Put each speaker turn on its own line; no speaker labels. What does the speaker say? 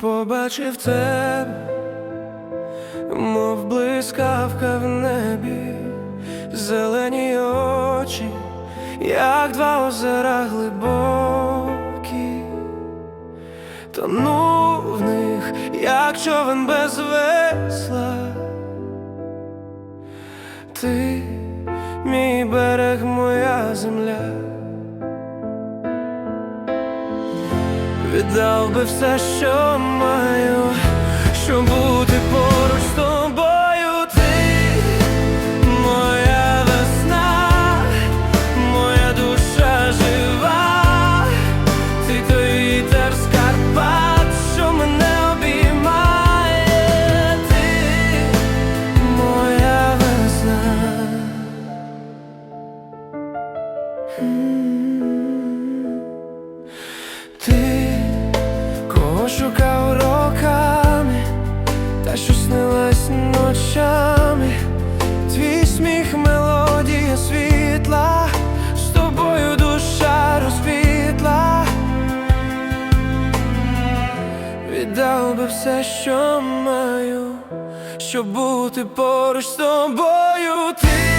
Побачив тебе, мов блискавка в небі, зелені очі, як два озера глибокі, тону в них, як човен без весла. Ти мій берег, моя земля. Віддав би все, що маю, щоб бути поруч з тобою. Ти моя весна, моя душа жива, ти той вітер з Карпат, що мене обіймає, ти моя весна. Ти, віддав би все, що маю, щоб бути поруч з тобою, ти.